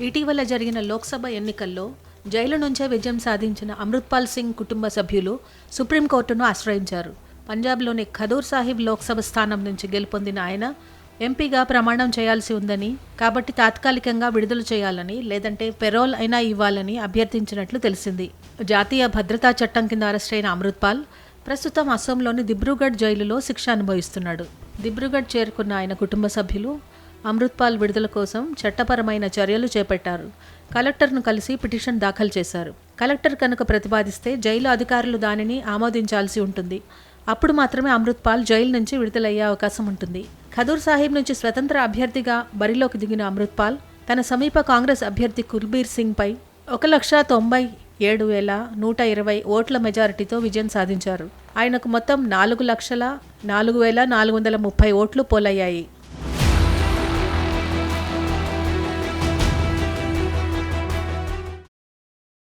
ఇటీవల జరిగిన లోక్సభ ఎన్నికల్లో జైలు నుంచే విజయం సాధించిన అమృత్పాల్ సింగ్ కుటుంబ సభ్యులు సుప్రీంకోర్టును ఆశ్రయించారు. పంజాబ్లోని ఖదూర్ సాహిబ్ లోక్సభ స్థానం నుంచి గెలుపొందిన ఆయన ఎంపీగా ప్రమాణం చేయాల్సి ఉందని కాబట్టి తాత్కాలికంగా విడుదల చేయాలని లేదంటే పెరోల్ అయినా ఇవ్వాలని అభ్యర్థించినట్లు తెలిసింది. జాతీయ భద్రతా చట్టం కింద అరెస్ట్ అయిన అమృత్పాల్ ప్రస్తుతం అస్సోంలోని దిబ్రూగఢ్ జైలులో శిక్ష అనుభవిస్తున్నాడు. దిబ్రూగఢ్ చేరుకున్న ఆయన కుటుంబ సభ్యులు అమృత్పాల్ విడుదల కోసం చట్టపరమైన చర్యలు చేపట్టారు. కలెక్టర్ను కలిసి పిటిషన్ దాఖలు చేశారు. కలెక్టర్ కనుక ప్రతిపాదిస్తే జైలు అధికారులు దానిని ఆమోదించాల్సి ఉంటుంది. అప్పుడు మాత్రమే అమృత్పాల్ జైలు నుంచి విడుదలయ్యే అవకాశం ఉంటుంది. ఖదూర్ సాహిబ్ నుంచి స్వతంత్ర అభ్యర్థిగా బరిలోకి దిగిన అమృత్పాల్ తన సమీప కాంగ్రెస్ అభ్యర్థి కుల్బీర్ సింగ్పై ఒక లక్ష తొంభై ఏడు వేల నూట ఇరవై ఓట్ల మెజారిటీతో విజయం సాధించారు. ఆయనకు మొత్తం నాలుగు లక్షల నాలుగు వేల నాలుగు వందల ముప్పై ఓట్లు పోలయ్యాయి.